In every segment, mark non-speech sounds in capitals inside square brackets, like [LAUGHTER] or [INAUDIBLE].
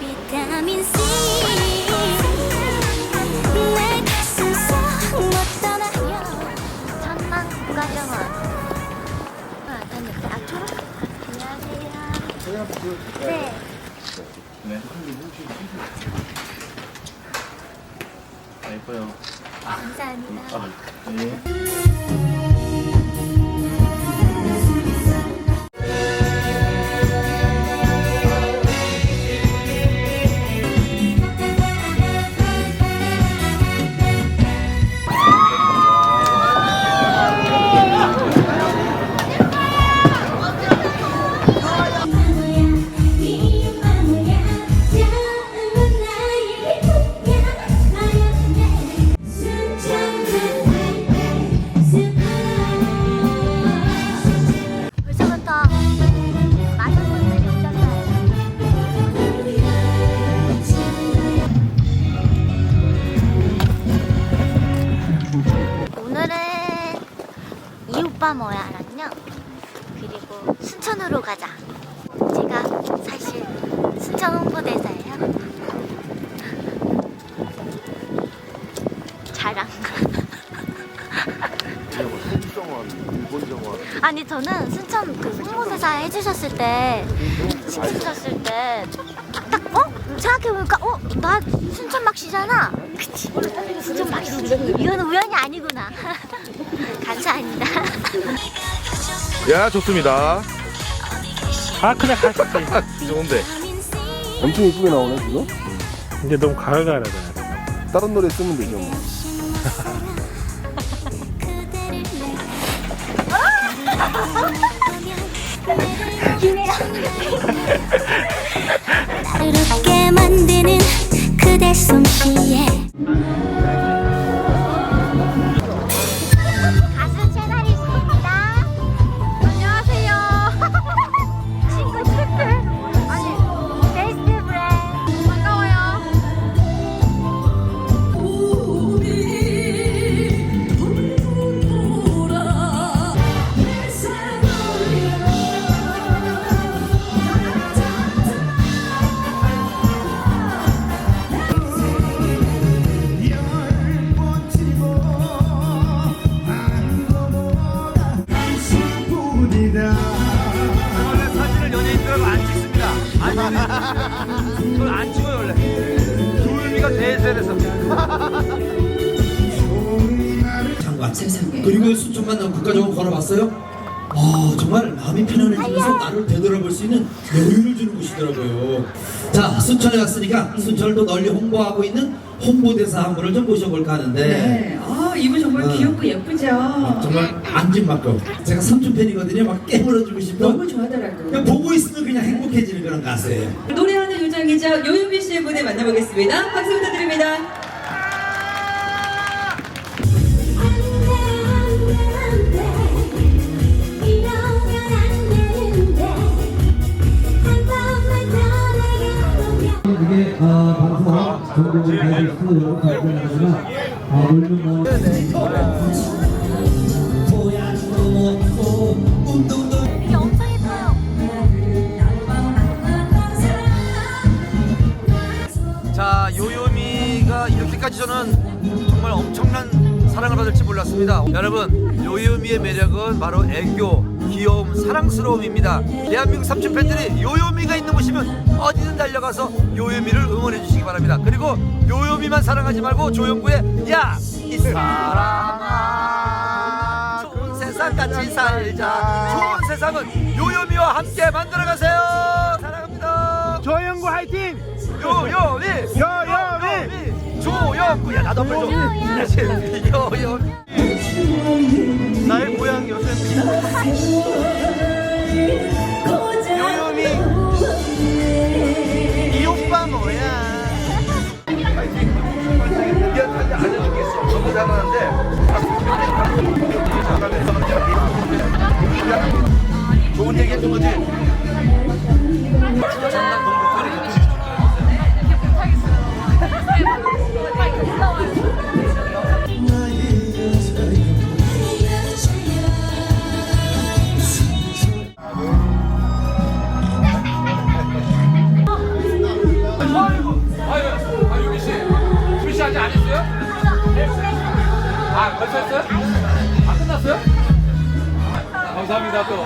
아. 아. 안녕하세요. 네. 아, 예뻐요. 감사합니다. 네. 뭐야랑요. 그리고 순천으로 가자. 제가 사실 순천 홍보대사예요. [LAUGHS] 자랑. [LAUGHS] 일본정원. 아니 저는 순천 그 홍보대사 해주셨을 때 시키셨을 때 딱 어? 생각해보니까 어? 나 순천 막시잖아 그치 순천 막시지 이거는 우연이 아니구나 [LAUGHS] [LAUGHS] 감사합니다. 야, 좋습니다. 아 그냥 있어 [LAUGHS] 좋은데. 엄청 이쁘게 나오네 지금? 이제 너무 가을가을하잖아 다른 노래 쓰면 되죠 뭐. 이렇게 [LAUGHS] 장관 그리고 순천만 난 국가정원 걸어봤어요? 아 정말 마음이 편안해지면서 나를 되돌아볼 수 있는 여유를 주는 곳이더라고요 자 순천에 왔으니까 순천을 또 널리 홍보하고 있는 홍보대사 한 분을 좀 모셔볼까 하는데 네. 아, 이분 정말 어. 귀엽고 예쁘죠? 정말 안진맞고 제가 삼촌 팬이거든요 막 깨물어주고 싶고 너무 좋아하더라고요. 그냥 보고 있으면 그냥 행복해지는 그런 가수예요 노래하는 요정이죠. 요윤비 씨의 무대 만나보겠습니다. 박수 부탁드립니다. 아, 방송 전국을 가지고 여러 발표하지만 아, 물론 뭐 이게 엄청 예뻐요 자 요요미가 이렇게까지 저는 정말 엄청난 사랑을 받을지 몰랐습니다. 여러분 요요미의 매력은 바로 애교, 귀여움, 사랑스러움입니다. 대한민국 삼촌 팬들이 요요미가 있는 곳이면 어디든 달려가서 요요미를 응원해 주시기 바랍니다. 그리고 요요미만 사랑하지 말고 조영구의 야 이 사랑아 좋은 세상 같이 살자. 좋은 세상은 요요미와 함께 만들어 가세요. 사랑합니다. 조영구 화이팅! 요요미 요요미! 조영구 야 나도 한번 좀 [LAUGHS] 요요미 고향 요즘 요요미. 이 오빠 뭐야? 미안한데 안 해주겠어. 너무 잘하는데 아 했어요? 아 끝났어요? 감사합니다 또.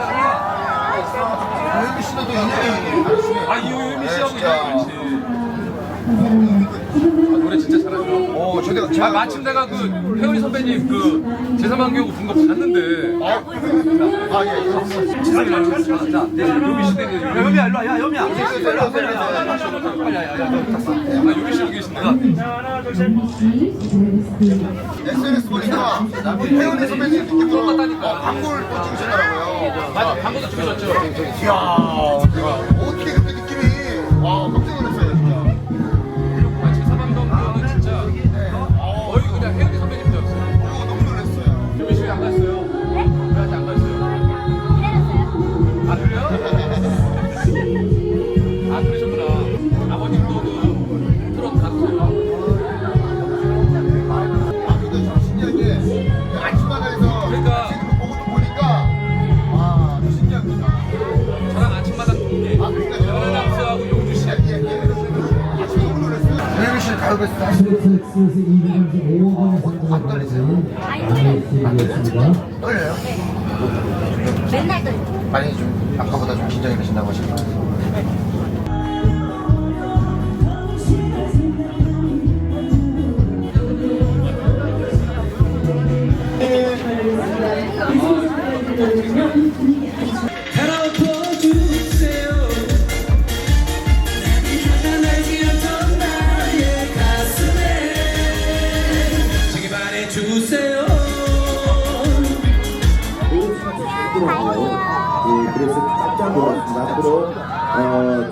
아 이유미 씨하고 이유미 씨. 아, 노래 진짜 잘하죠. 어, 저기 아 마침 내가 그 혜원이 선배님 그 제사만교구 본거 봤는데. 아, 예, 예. 자, 네, 유미 씨 되는. 야 유미야 일로 와, 야 유미야. 일로 와, 빨리 와, 빨리 와, 빨리 와, 야, 야, 아 유미 씨 여기 계신다. SNS 보니까 태훈이 선배님 느낌으로 똑같다니까. 어, 광고를 또 찍으시더라고요. 맞아, 광고도 찍으셨죠. 이야, 트 하시는 넷플릭스에서 235억원의 상금을 받은 아이스이었습니다. 떨려요? 맨날 떨려. 많이 좀 아까보다 좀 긴장이 되신다고 하시죠? 예, 그래서 깜